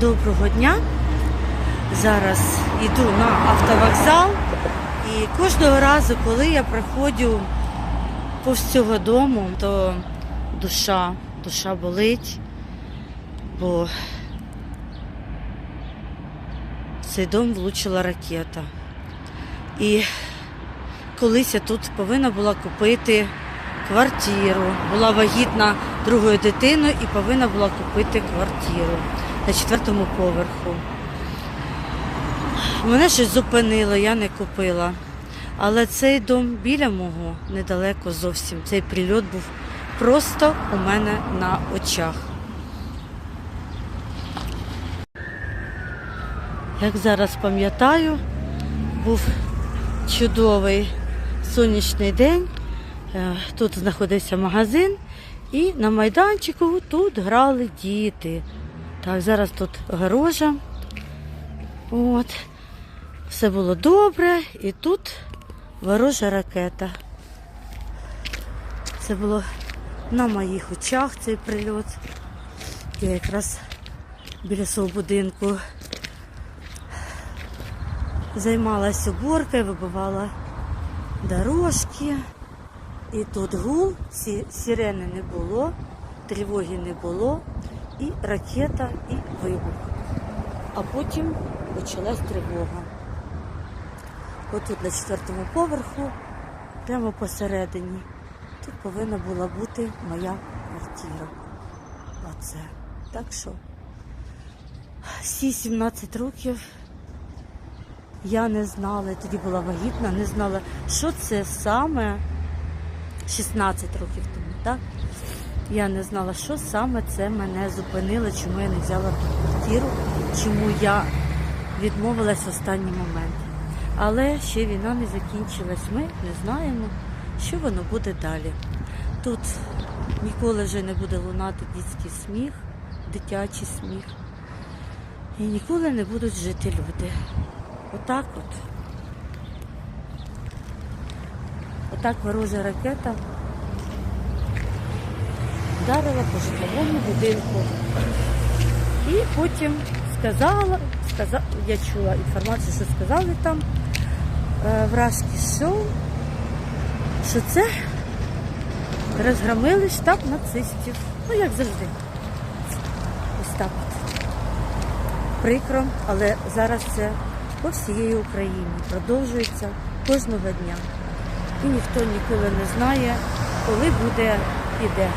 Доброго дня. Зараз йду на автовокзал. І кожного разу, коли я проходжу повз цього дому, то душа, душа болить, бо в цей дом влучила ракета. І колись я тут повинна була купити квартиру. Була вагітна другою дитиною і повинна була купити квартиру на четвертому поверху. Мене щось зупинило, я не купила. Але цей дом біля мого недалеко зовсім. Цей прильот був просто у мене на очах. Як зараз пам'ятаю, був чудовий сонячний день. Е, Тут знаходився магазин, і на майданчику тут грали діти. Так, зараз тут огорожа. От. Все було добре, і тут ворожа ракета. Це було на моїх очах цей прильот. Я якраз біля свого будинку займалася уборкою, вибивала дорожки. І тут гул, сирени не було, тривоги не було, і ракета, і вибух. А потім почалась тривога. Отут на четвертому поверху, прямо посередині, тут повинна була бути моя квартира. Оце. Так що всі 17 років я не знала, тоді була вагітна, не знала, що це саме 16 років тому, так? Я не знала, що саме це мене зупинило, чому я не взяла ту квартиру, чому я відмовилась в останній момент. Але ще війна не закінчилась. Ми не знаємо, що воно буде далі. Тут ніколи вже не буде лунати дитячий сміх, дитячий сміх. І ніколи не будуть жити люди. Отак от. Отак ворожа ракета вдарила по житловому будинку. І потім сказала, сказа, я чула інформацію, що сказали там е, вражки шоу, що це розгромили штаб нацистів. Ну, як завжди. Ось так от. Прикро, але зараз це по всієї Україні продовжується кожного дня. І ніхто ніколи не знає, коли буде і де.